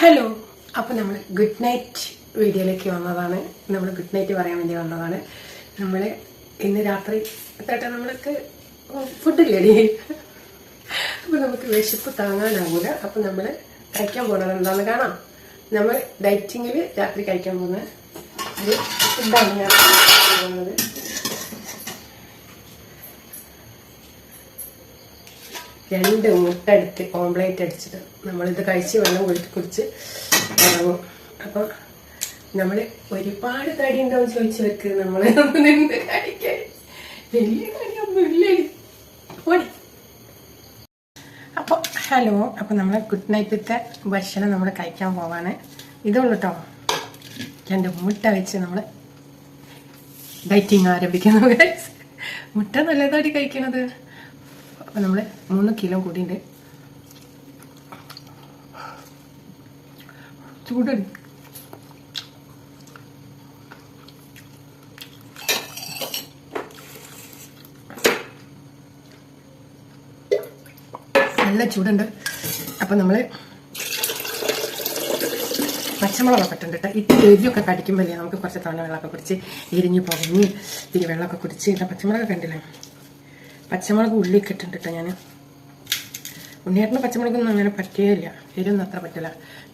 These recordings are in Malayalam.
ഹലോ അപ്പോൾ നമ്മൾ ഗുഡ് നൈറ്റ് വീഡിയോയിലേക്ക് വന്നതാണ്. നമ്മൾ ഗുഡ് നൈറ്റ് പറയാൻ വേണ്ടി വന്നതാണ്. നമ്മൾ ഇന്ന് രാത്രി തേട്ടാ നമ്മൾക്ക് ഫുഡില്ലേ അപ്പോൾ നമുക്ക് വിശപ്പ് താങ്ങാനാവൂല. അപ്പോൾ നമ്മൾ കഴിക്കാൻ പോകുന്നത് എന്താണെന്ന് കാണാം. നമ്മൾ ഡയറ്റിങ്ങിൽ രാത്രി കഴിക്കാൻ പോകുന്നത് ഒരു ഫുഡാണ് ഞാൻ പോകുന്നത് രണ്ട് മുട്ട എടുത്ത് ഓംപ്ലേറ്റ് അടിച്ചിട്ട് നമ്മളിത് കഴിച്ച് വെള്ളം കുഴിച്ച് കുടിച്ച് ഇറങ്ങും. അപ്പം നമ്മൾ ഒരുപാട് തടി ഉണ്ടാവും ചോദിച്ചു വെക്ക് നിന്ന് അപ്പോൾ ഹലോ അപ്പോൾ നമ്മൾ ഗുഡ് നൈറ്റത്തെ ഭക്ഷണം നമ്മൾ കഴിക്കാൻ പോവാണ്. ഇതുള്ളൂ കേട്ടോ രണ്ട് മുട്ട വെച്ച് നമ്മൾ ഡയറ്റിങ് ആരംഭിക്കുന്നു. മുട്ട നല്ലതായിട്ട് കഴിക്കണത്. അപ്പം നമ്മൾ മൂന്ന് കിലോ കൂടിയുണ്ട്. ചൂടടി നല്ല ചൂടുണ്ട്. അപ്പം നമ്മൾ പച്ചമുളകൊക്കെ ഇട്ടുണ്ട് കേട്ടോ ഇത്തിരി എരിയൊക്കെ കടിക്കുമ്പോഴേ നമുക്ക് കുറച്ച് തവണ വെള്ളമൊക്കെ കുടിച്ച് എരിഞ്ഞ് പൊങ്ങി ഇത്തിരി വെള്ളമൊക്കെ കുടിച്ച്. പച്ചമുളകൊക്കെ കണ്ടില്ലേ പച്ചമുളക് ഉള്ളിയൊക്കെ ഇട്ടുണ്ട് കേട്ടോ ഞാൻ ഉണ്ണിയേട്ടന് പച്ചമുളകൊന്നും അങ്ങനെ പറ്റുകയില്ല എരിയൊന്നും അത്ര പറ്റില്ല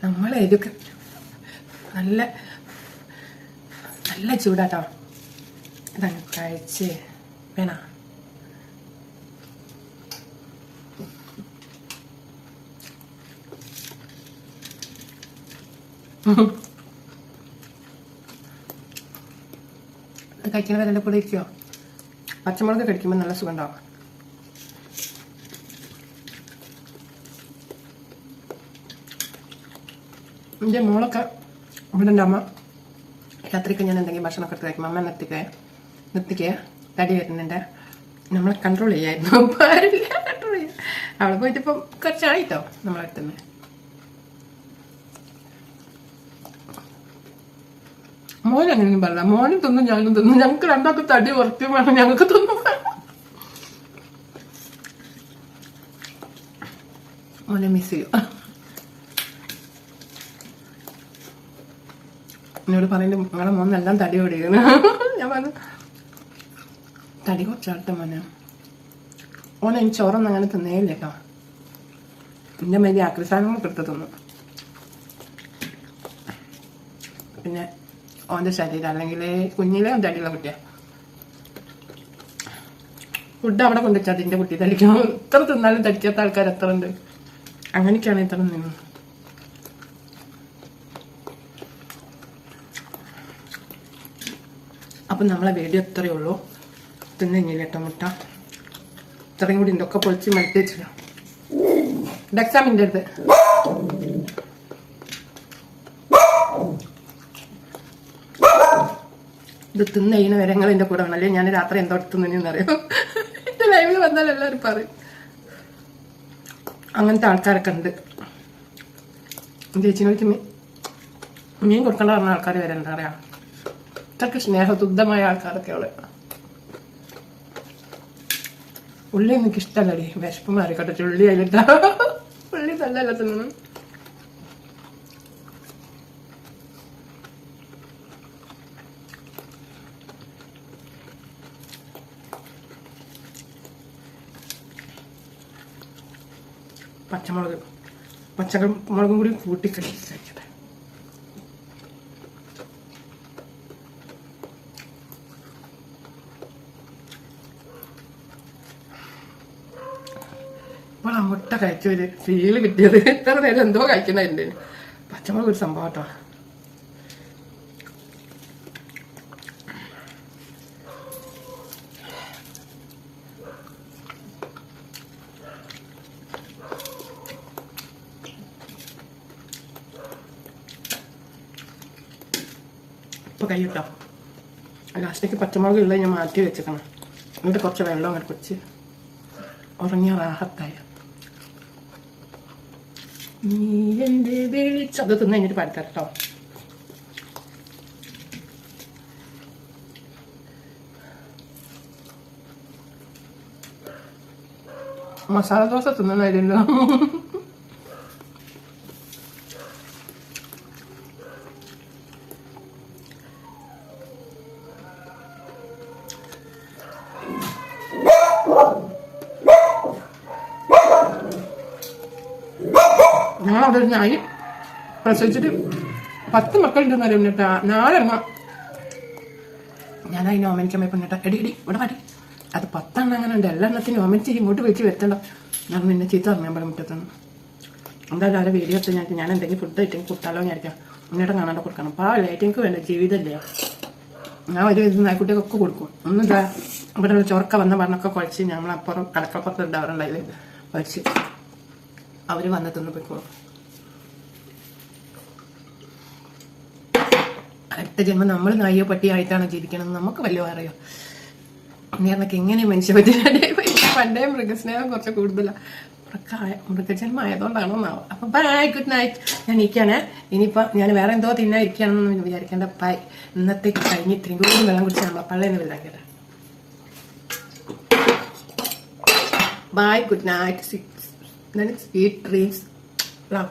നമ്മൾ ഇതൊക്കെ നല്ല നല്ല ചൂടാട്ടോ. ഇതാണ് കഴിച്ച് വേണ? ഇത് കഴിക്കണത് എന്റെ കൂടെ ഇരിക്കുമോ പച്ചമുളക് കടിക്കുമ്പോൾ നല്ല സുഖം ഉണ്ടാവും. എന്റെ മോളൊക്കെ ഇവിടെ ഉണ്ട് അമ്മ രാത്രിക്ക് ഞാൻ എന്തെങ്കിലും ഭക്ഷണമൊക്കെ എടുത്ത് കഴിക്കും. അമ്മ നിർത്തിക്കേ നിർത്തിക്കേ തടി വരുന്നുണ്ട്. നമ്മളെ കൺട്രോൾ ചെയ്യായിരുന്നു. പാടില്ല കൺട്രോൾ ചെയ്യാം. അവളെ പോയിട്ട് ഇപ്പം കുറച്ചായിട്ടോ നമ്മളെടുത്തുനിന്ന് മോൻ അങ്ങനെയൊന്നും പറയില്ല. മോനും തിന്നും ഞാനും തിന്നും. ഞങ്ങൾക്ക് രണ്ടാൾക്ക് തടി ഉറക്കും വേണം. ഞങ്ങൾക്ക് തിന്നും മോനെ മിസ് ചെയ്യും. എന്നോട് പറയുന്നത് നിങ്ങളെ മോന്നെല്ലാം തടി ഓടിക്കുന്നു. ഞാൻ പറഞ്ഞു തടി കുറച്ചാട്ടെ മോനെ. ഓനെ എനിക്ക് ചോറൊന്നും അങ്ങനെ തിന്നേയില്ല കേട്ടോ. എന്റെ മേലെ ആക്രി സാധനങ്ങളൊക്കെ എടുത്ത് തിന്നു. പിന്നെ ഓന്റെ ശരീരം അല്ലെങ്കിൽ കുഞ്ഞിലെ തടിയുള്ള കുട്ടിയാ. ഫുഡ് അവിടെ കൊണ്ടുവച്ചാൽ അതിന്റെ കുട്ടി തടിക്കാൻ എത്ര തിന്നാലും തടിക്കാത്ത ആൾക്കാർ എത്ര ഉണ്ട്? അങ്ങനെയൊക്കെയാണ് ഇത്ര നിന്ന് അപ്പം നമ്മളെ വീഡിയോ ഇത്രയേ ഉള്ളൂ. തിന്നില്ല കേട്ടോ മുട്ട. ഇത്രയും കൂടി ഇതൊക്കെ പൊളിച്ച് മരിച്ചിട്ടില്ല ഡെക്സാമിന്റെ അടുത്ത്. ഇത് തിന്ന് കഴിയുന്ന വരെ നിങ്ങൾ എന്റെ കൂടെ വേണമല്ലേ ഞാൻ രാത്രി എന്തോ തിന്നറിയാം എന്റെ ലൈവിൽ വന്നാൽ എല്ലാവരും പറയും. അങ്ങനത്തെ ആൾക്കാരൊക്കെ ഉണ്ട്. ചേച്ചിനോട് മീൻ കൊടുക്കേണ്ട പറഞ്ഞ ആൾക്കാർ വരെ എന്താ ഇത്രക്ക് സ്നേഹതുദ്ധമായ ആൾക്കാരൊക്കെ അവൾ ഉള്ളി എനിക്ക് ഇഷ്ടമല്ലടി വിശപ്പ് മാറിക്കോട്ടെ. ഉള്ളി അതിലിട്ട. ഉള്ളി തല്ലല്ല തിന്നണം. പച്ചമുളക്. പച്ചമുളകും കൂടി കൂട്ടി കഴിക്കട്ടെ ഇപ്പോൾ ആ മുട്ട കഴിച്ച ഒരു ഫീൽ കിട്ടിയത്. എത്ര നേരം എന്തോ കഴിക്കുന്നതിന്റെ പച്ചമുളക് ഒരു സംഭവം കേട്ടോ. ഇപ്പോൾ കഴിയട്ടോ ലാസ്റ്റിലേക്ക് പച്ചമുളക് ഉള്ളത് ഞാൻ മാറ്റി വെച്ചേക്കണം. എന്നിട്ട് കുറച്ച് വെള്ളം അങ്ങോട്ട് കുടിച്ച് ഉറങ്ങിയ റാഹത്തായ. നീ വെളിച്ചം അത് തിന്ന് കഴിഞ്ഞിട്ട് പാടിത്തരാം കേട്ടോ. മസാല ദോശ തിന്നണമായിരുന്നല്ലോ ഞങ്ങളവിടെ അവിടെ നായി പ്രസവിച്ചിട്ട് പത്ത് മക്കളുണ്ട് എന്നാലും കേട്ടാ നാലെണ്ണം ഞാൻ അതിന് ഓമനിക്കാൻ പോയി കേട്ടാ എടി എടി ഇവിടെ പാടി അത് പത്തെണ്ണം അങ്ങനെ ഉണ്ട്. എല്ലാ എണ്ണത്തിനും ഓമനിച്ച് ഇങ്ങോട്ട് വെച്ച് വരുത്തണ്ട. ഞാൻ നിന്നെ ചീത്ത അറിയാൻ പറയാൻ മുറ്റത്താണ് എന്തായാലും ആരെ വീഡിയോ എടുത്ത് ഞാൻ ഞാൻ എന്തെങ്കിലും ഫുഡ് ഐറ്റം കൊടുത്താലോ ആയിരിക്കാം എന്നിട്ട് കാണാണ്ട് കൊടുക്കണം. പാവല്ലേ എനിക്ക് വേണ്ട? ജീവിതമല്ലേ ഞാൻ ഒരു ഇത് നായ്ക്കുട്ടിയൊക്കെ കൊടുക്കും. ഒന്നും ഇതാ ഇവിടെ ചൊറക്ക വന്ന പറഞ്ഞൊക്കെ കുഴച്ച് ഞങ്ങളപ്പുറം കടക്കപ്പുറത്ത് ഉണ്ടാവാറുണ്ടായത് കുഴച്ച്. അവർ വന്ന് തിന്ന് പോയിക്കോളും. അടുത്ത ജന്മം നമ്മൾ നായോ പട്ടിയായിട്ടാണ് ജീവിക്കണം നമുക്ക് വല്ലതും അറിയോ? ഞാനൊക്കെ എങ്ങനെ മനുഷ്യപറ്റിയായി പണ്ടേ മൃഗസ്നേഹം കുറച്ച് കൂടുതലാണ് മൃഗജന്മം ആയതുകൊണ്ടാണോ അപ്പൊ ബൈ ഗുഡ് നൈറ്റ് ഞാൻ ഇരിക്കണേ. ഇനിയിപ്പോ ഞാൻ വേറെ എന്തോ തിന്നാ ഇരിക്കുകയാണെന്നൊന്നും വിചാരിക്കേണ്ട. ബൈ ഇന്നത്തെ കഴിഞ്ഞ് ഇത്രയും കൂടി വെള്ളം കുടിച്ചാണല്ലോ നമ്മളെ പള്ളേന്ന് വെള്ളം കേട്ടോ bye good night sweet dreams love